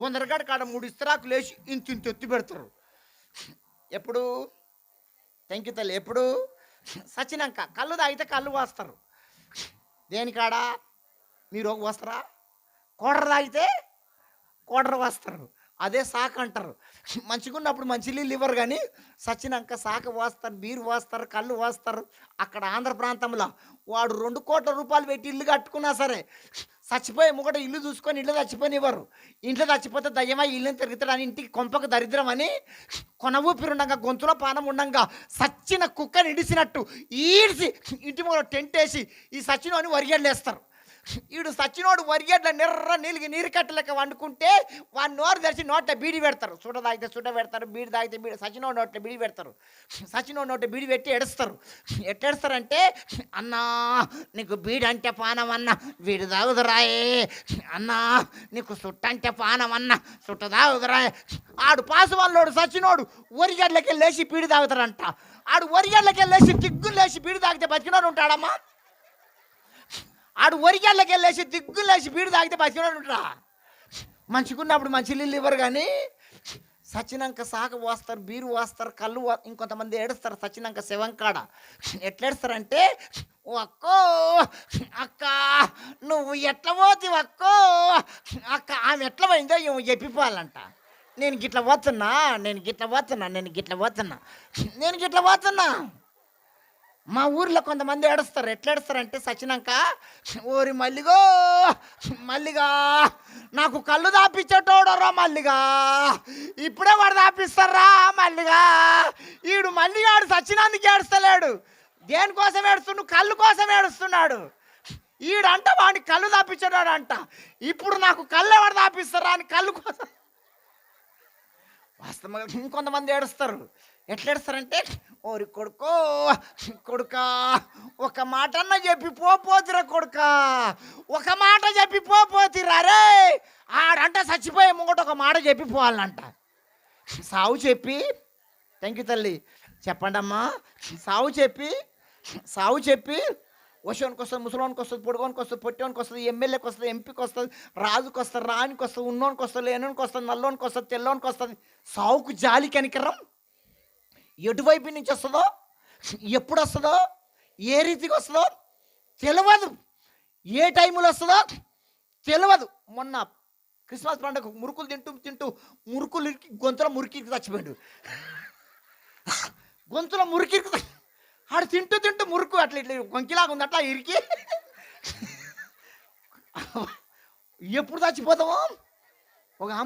కొందరికాడ కాడ మూడు ఇస్తరాకులు లేచి ఇంత ఇంత ఎత్తి పెడతారు. ఎప్పుడు? థ్యాంక్ యూ తల్లి ఎప్పుడు? సచ్చినాక కళ్ళు తాగితే కళ్ళు పోస్తారు దేనికాడ? మీరు ఒక వస్తారా? కోడర తాగితే కోడర వస్తారు. అదే సాక అంటారు. మంచిగా ఉన్నప్పుడు మంచి నీళ్ళు ఇవ్వరు కానీ సచినాక సాక పోస్తారు బీరు పోస్తారు కళ్ళు పోస్తారు అక్కడ ఆంధ్ర ప్రాంతంలో వాడు రెండు కోట్ల రూపాయలు పెట్టి ఇల్లు కట్టుకున్నా సరే చచ్చిపోయే ముగట ఇల్లు చూసుకొని ఇంట్లో చచ్చిపోనివ్వరు. ఇంట్లో చచ్చిపోతే దయ్యమై ఇల్లుని తిరుగుతాడని ఇంటికి కొంపకు దరిద్రం అని కొన ఊపిరి ఉండగా గొంతులో పానం ఉండగా సచ్చిన కుక్కని ఇడిసినట్టు ఈడ్చి ఇంటి ముందు టెంట్ వేసి ఈ సచ్చినోని వరిగేళ్ళేస్తారు ఈడు సచ్చినోడు వరిగేట్ల నిర్ర నీళ్ళకి నీరు కట్టలేక వండుకుంటే వాడి నోరు తెరిచి నోట్ల బీడి పెడతారు. సుడ తాగితే సుడ పెడతారు బీడి తాగితే బీడి సచినోడు నోట్ల బీడి పెడతారు. సచినోడు నోట్ల బీడి పెట్టి ఎడుస్తారు ఎట్టేస్తారంటే అన్నా నీకు బీడి అంటే పానం అన్న వీడి తాగుదురాయే అన్నా నీకు సుట్ట అంటే పానం అన్న సుట్ట తాగుదురాయే ఆడు పాసు వాళ్ళోడు సచినోడు వరిగడ్లకి లేచి బీడి తాగుతారంట ఆడు వరిగడ్లకి లేచి తిగ్గులు లేచి బీడి తాగితే బతికినోడు ఉంటాడమ్మా. ఆడు ఒరికెళ్ళకి వెళ్ళేసి దిగ్గులేసి బీడు తాగితే బతికినాడు ఉంటా మంచిగున్నప్పుడు మంచి నీళ్ళు ఇవ్వరు కానీ సచ్చినాక సాక పోస్తారు బీరు పోస్తారు కళ్ళు ఇంకొంతమంది ఏడుస్తారు సచ్చినాక శివంకాడ కాడ. ఏడుస్తారంటే అక్కో అక్క నువ్వు ఎట్లా పోతి అక్కో అక్క ఆమె ఎట్లా పోయిందో ఏమో చెప్పిపోవాలంట. నేను గిట్ల పోతున్నా నేను గిట్ల పోతున్నా నేను గిట్ల పోతున్నా నేను గిట్ల పోతున్నా. మా ఊర్లో కొంతమంది ఏడుస్తారు. ఎట్లా ఏడుస్తారంటే సచ్చినాక ఓరి మల్లిగో మల్లిగా నాకు కళ్ళు దాపించేటోడరా మల్లిగా ఇప్పుడే వాడు దాపిస్తారా మల్లిగా ఈడు మల్లిగాడు సచ్చినందుకు ఏడుస్తలేడు. దేనికోసం ఏడుస్తుండు? కళ్ళు కోసం ఏడుస్తున్నాడు. ఈడంట వాడిని కళ్ళు దాపించేటాడు అంట ఇప్పుడు నాకు కళ్ళు ఎవరు దాపిస్తారా అని కళ్ళు కోసం. వాస్తవంగా ఇంకొంతమంది ఏడుస్తారు. ఎట్లా ఏడుస్తారంటే ఓరి కొడుకో కొడుకా ఒక మాట అన్న చెప్పి పోపోతిరా కొడుకా. ఒక మాట చెప్పి పోపోతిరా రే. ఆడంట చచ్చిపోయే ముంగట ఒక మాట చెప్పి పోవాలంట. సావు చెప్పి థ్యాంక్ యూ తల్లి. చెప్పండి అమ్మా సావు చెప్పి సావు చెప్పి వశోనికి వస్తుంది ముసలోనికి వస్తుంది పొడుగోనికి వస్తుంది పొట్టోనికి వస్తుంది ఎమ్మెల్యేకి వస్తుంది ఎంపీకి వస్తుంది రాజుకి వస్తుంది రానికి వస్తుంది ఉన్నోనికి వస్తుంది లేనోనికి వస్తుంది నల్లోనికి వస్తుంది తెల్లోనికి వస్తుంది. సావుకు జాలి కనికరం. ఎటువైపు నుంచి వస్తుందో ఎప్పుడు వస్తుందో ఏ రీతికి వస్తుందో తెలియదు ఏ టైంలో వస్తుందో తెలియదు మొన్న క్రిస్మస్ పండుగ మురుకులు తింటూ తింటూ మురుకులు ఇరికి గొంతులో మురికి చచ్చిపోయాడు. గొంతులో మురికి ఆడు తింటూ తింటూ మురుకు అట్లా ఇట్లా గొంకిలాగా ఉంది అట్లా ఇరికి. ఎప్పుడు చచ్చిపోతామో? ఒక ఆమె